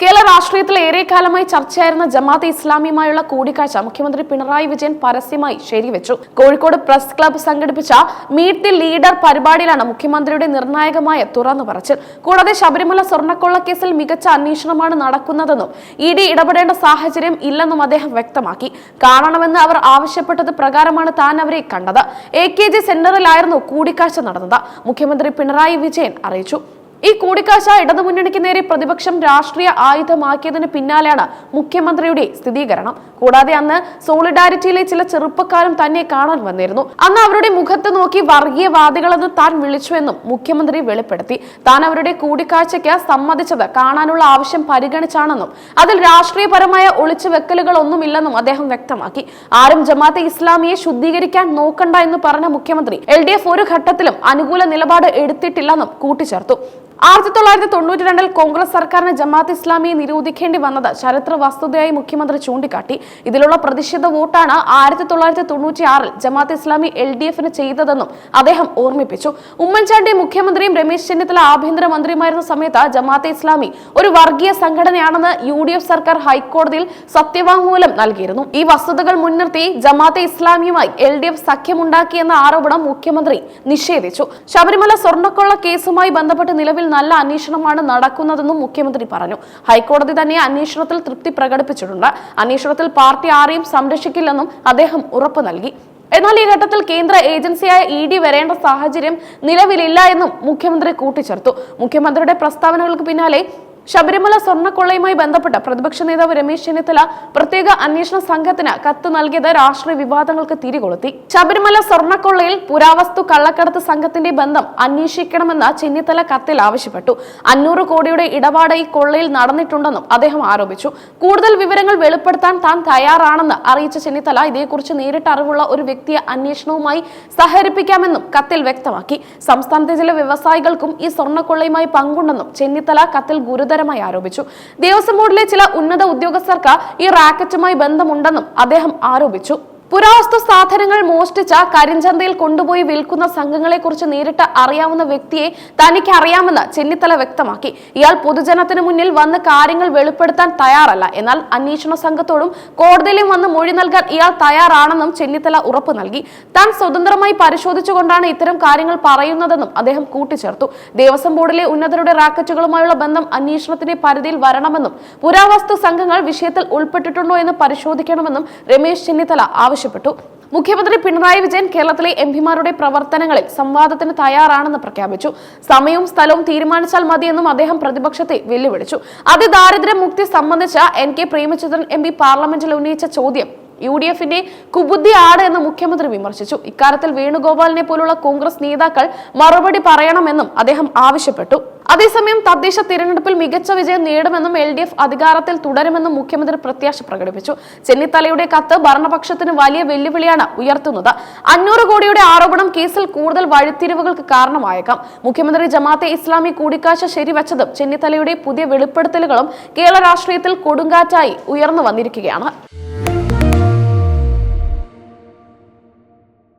കേരള രാഷ്ട്രീയത്തിൽ ഏറെക്കാലമായി ചർച്ചയായിരുന്ന ജമാഅത്ത് ഇസ്ലാമിയുമായുള്ള കൂടിക്കാഴ്ച മുഖ്യമന്ത്രി പിണറായി വിജയൻ പരസ്യമായി ശരിവെച്ചു. കോഴിക്കോട് പ്രസ് ക്ലബ്ബ് സംഘടിപ്പിച്ച മീറ്റ് ദി ലീഡർ പരിപാടിയിലാണ് മുഖ്യമന്ത്രിയുടെ നിർണായകമായ തുറന്നു പറച്ചിൽ. കൂടാതെ ശബരിമല സ്വർണക്കൊള്ള കേസിൽ മികച്ച അന്വേഷണമാണ് നടക്കുന്നതെന്നും ഇ ഡി ഇടപെടേണ്ട സാഹചര്യം ഇല്ലെന്നും അദ്ദേഹം വ്യക്തമാക്കി. കാണണമെന്ന് അവർ ആവശ്യപ്പെട്ടത് പ്രകാരമാണ് താൻ അവരെ കണ്ടത്. എ കെ ജി സെന്ററിലായിരുന്നു കൂടിക്കാഴ്ച നടന്നത്. മുഖ്യമന്ത്രി പിണറായി വിജയൻ അറിയിച്ചു. ഈ കൂടിക്കാഴ്ച ഇടതുമുന്നണിക്ക് നേരെ പ്രതിപക്ഷം രാഷ്ട്രീയ ആയുധമാക്കിയതിന് പിന്നാലെയാണ് മുഖ്യമന്ത്രിയുടെ സ്ഥിരീകരണം. കൂടാതെ അന്ന് സോളിഡാരിറ്റിയിലെ ചില ചെറുപ്പക്കാരും തന്നെ കാണാൻ വന്നിരുന്നു. അന്ന് അവരുടെ മുഖത്ത് നോക്കി വർഗീയവാദികളെന്ന് താൻ വിളിച്ചുവെന്നും മുഖ്യമന്ത്രി വെളിപ്പെടുത്തി. താൻ അവരുടെ കൂടിക്കാഴ്ചയ്ക്ക് സമ്മതിച്ചത് കാണാനുള്ള ആവശ്യം പരിഗണിച്ചാണെന്നും അതിൽ രാഷ്ട്രീയപരമായ ഒളിച്ചു വെക്കലുകളൊന്നുമില്ലെന്നും അദ്ദേഹം വ്യക്തമാക്കി. ആരും ജമാഅത്തെ ഇസ്ലാമിയെ ശുദ്ധീകരിക്കാൻ നോക്കണ്ട എന്ന് പറഞ്ഞ മുഖ്യമന്ത്രി എൽ ഒരു ഘട്ടത്തിലും അനുകൂല നിലപാട് എടുത്തിട്ടില്ലെന്നും കൂട്ടിച്ചേർത്തു. ആയിരത്തി തൊള്ളായിരത്തി തൊണ്ണൂറ്റി രണ്ടിൽ കോൺഗ്രസ് സർക്കാരിന് ജമാഅത്ത് ഇസ്ലാമിയെ നിരോധിക്കേണ്ടി വന്നത് ചരിത്ര വസ്തുതയായി മുഖ്യമന്ത്രി ചൂണ്ടിക്കാട്ടി. ഇതിലുള്ള പ്രതിഷേധ വോട്ടാണ് ആയിരത്തി തൊള്ളായിരത്തി തൊണ്ണൂറ്റി ആറിൽ ജമാഅത്ത് ഇസ്ലാമി എൽ ഡി എഫിന് ചെയ്തതെന്നും അദ്ദേഹം ഓർമ്മിപ്പിച്ചു. ഉമ്മൻചാണ്ടി മുഖ്യമന്ത്രിയും രമേശ് ചെന്നിത്തല ആഭ്യന്തരമന്ത്രിയുമായിരുന്ന സമയത്ത് ജമാഅത്തെ ഇസ്ലാമി ഒരു വർഗീയ സംഘടനയാണെന്ന് യു ഡി എഫ് സർക്കാർ ഹൈക്കോടതിയിൽ സത്യവാങ്മൂലം നൽകിയിരുന്നു. ഈ വസ്തുതകൾ മുൻനിർത്തി ജമാഅത്തെ ഇസ്ലാമിയുമായി എൽ ഡി എഫ് സഖ്യമുണ്ടാക്കിയെന്ന ആരോപണം മുഖ്യമന്ത്രി നിഷേധിച്ചു. ശബരിമല സ്വർണക്കൊള്ള കേസുമായി ബന്ധപ്പെട്ട് നിലവിൽ നല്ല അന്വേഷണമാണ് നടക്കുന്നതെന്നും മുഖ്യമന്ത്രി പറഞ്ഞു. ഹൈക്കോടതി തന്നെ അന്വേഷണത്തിൽ തൃപ്തി പ്രകടിപ്പിച്ചിട്ടുണ്ട്. അന്വേഷണത്തിൽ പാർട്ടി ആരെയും സംരക്ഷിക്കില്ലെന്നും അദ്ദേഹം ഉറപ്പു നൽകി. എന്നാൽ ഈ ഘട്ടത്തിൽ കേന്ദ്ര ഏജൻസിയായ ഇ ഡി വരേണ്ട സാഹചര്യം നിലവിലില്ല എന്നും മുഖ്യമന്ത്രി കൂട്ടിച്ചേർത്തു. മുഖ്യമന്ത്രിയുടെ പ്രസ്താവനകൾക്ക് പിന്നാലെ ശബരിമല സ്വർണക്കൊള്ളയുമായി ബന്ധപ്പെട്ട് പ്രതിപക്ഷ നേതാവ് രമേശ് ചെന്നിത്തല പ്രത്യേക അന്വേഷണ സംഘത്തിന് കത്ത് നൽകിയത് രാഷ്ട്രീയ വിവാദങ്ങൾക്ക് തിരികൊളുത്തി. ശബരിമല സ്വർണക്കൊള്ളയിൽ പുരാവസ്തു കള്ളക്കടത്ത് സംഘത്തിന്റെ ബന്ധം അന്വേഷിക്കണമെന്ന് ചെന്നിത്തല കത്തിൽ ആവശ്യപ്പെട്ടു. അഞ്ഞൂറ് കോടിയുടെ ഇടപാട് ഈ കൊള്ളയിൽ നടന്നിട്ടുണ്ടെന്നും അദ്ദേഹം ആരോപിച്ചു. കൂടുതൽ വിവരങ്ങൾ വെളിപ്പെടുത്താൻ താൻ തയ്യാറാണെന്ന് അറിയിച്ച ചെന്നിത്തല ഇതേക്കുറിച്ച് നേരിട്ട് അറിവുള്ള ഒരു വ്യക്തിയെ അന്വേഷണവുമായി സഹകരിപ്പിക്കാമെന്നും കത്തിൽ വ്യക്തമാക്കി. സംസ്ഥാനത്തെ ചില വ്യവസായികൾക്കും ഈ സ്വർണക്കൊള്ളയുമായി പങ്കുണ്ടെന്നും ചെന്നിത്തല കത്തിൽ ഗുരുതരമായി ആരോപിച്ചു. ദേവസ്വം ബോർഡിലെ ചില ഉന്നത ഉദ്യോഗസ്ഥർക്ക് ഈ റാക്കറ്റുമായി ബന്ധമുണ്ടെന്നും അദ്ദേഹം ആരോപിച്ചു. പുരാവസ്തു സാധനങ്ങൾ മോഷ്ടിച്ച കരിഞ്ചന്തയിൽ കൊണ്ടുപോയി വിൽക്കുന്ന സംഘങ്ങളെ കുറിച്ച് നേരിട്ട് അറിയാവുന്ന വ്യക്തിയെ തനിക്ക് അറിയാമെന്ന് ചെന്നിത്തല വ്യക്തമാക്കി. ഇയാൾ പൊതുജനത്തിന് മുന്നിൽ വന്ന് കാര്യങ്ങൾ വെളിപ്പെടുത്താൻ തയ്യാറല്ല. എന്നാൽ അന്വേഷണ സംഘത്തോടും കോടതിയിലും വന്ന് മൊഴി നൽകാൻ ഇയാൾ തയ്യാറാണെന്നും ചെന്നിത്തല ഉറപ്പു നൽകി. താൻ സ്വതന്ത്രമായി പരിശോധിച്ചുകൊണ്ടാണ് ഇത്തരം കാര്യങ്ങൾ പറയുന്നതെന്നും അദ്ദേഹം കൂട്ടിച്ചേർത്തു. ദേവസ്വം ബോർഡിലെ ഉന്നതരുടെ റാക്കറ്റുകളുമായുള്ള ബന്ധം അന്വേഷണത്തിന്റെ പരിധിയിൽ വരണമെന്നും പുരാവസ്തു സംഘങ്ങൾ വിഷയത്തിൽ ഉൾപ്പെട്ടിട്ടുണ്ടോ എന്ന് പരിശോധിക്കണമെന്നും രമേശ് ചെന്നിത്തല ആവശ്യപ്പെട്ടു. മുഖ്യമന്ത്രി പിണറായി വിജയൻ കേരളത്തിലെ എം പിമാരുടെ പ്രവർത്തനങ്ങളിൽ സംവാദത്തിന് തയ്യാറാണെന്ന് പ്രഖ്യാപിച്ചു. സമയവും സ്ഥലവും തീരുമാനിച്ചാൽ മതിയെന്നും അദ്ദേഹം പ്രതിപക്ഷത്തെ വെല്ലുവിളിച്ചു. അതിദാരിദ്ര്യ മുക്തി സംബന്ധിച്ച N K Premachandran M P പാർലമെന്റിൽ ഉന്നയിച്ച ചോദ്യം യു ഡി എഫിന്റെ കുബുദ്ധി ആട് എന്ന് മുഖ്യമന്ത്രി വിമർശിച്ചു. ഇക്കാര്യത്തിൽ വേണുഗോപാലിനെ പോലുള്ള കോൺഗ്രസ് നേതാക്കൾ മറുപടി പറയണമെന്നും അദ്ദേഹം ആവശ്യപ്പെട്ടു. അതേസമയം തദ്ദേശ തിരഞ്ഞെടുപ്പിൽ മികച്ച വിജയം നേടുമെന്നും എൽ ഡി എഫ് അധികാരത്തിൽ തുടരുമെന്നും മുഖ്യമന്ത്രി പ്രത്യാശ പ്രകടിപ്പിച്ചു. ചെന്നിത്തലയുടെ കത്ത് ഭരണപക്ഷത്തിന് വലിയ വെല്ലുവിളിയാണ് ഉയർത്തുന്നത്. അഞ്ഞൂറ് കോടിയുടെ ആരോപണം കേസിൽ കൂടുതൽ വഴിത്തിരിവുകൾക്ക് കാരണമായേക്കാം. മുഖ്യമന്ത്രി ജമാഅത്തെ ഇസ്ലാമി കൂടിക്കാഴ്ച ശരിവച്ചതും ചെന്നിത്തലയുടെ പുതിയ വെളിപ്പെടുത്തലുകളും കേരള രാഷ്ട്രീയത്തിൽ കൊടുങ്കാറ്റായി ഉയർന്നു വന്നിരിക്കുകയാണ്.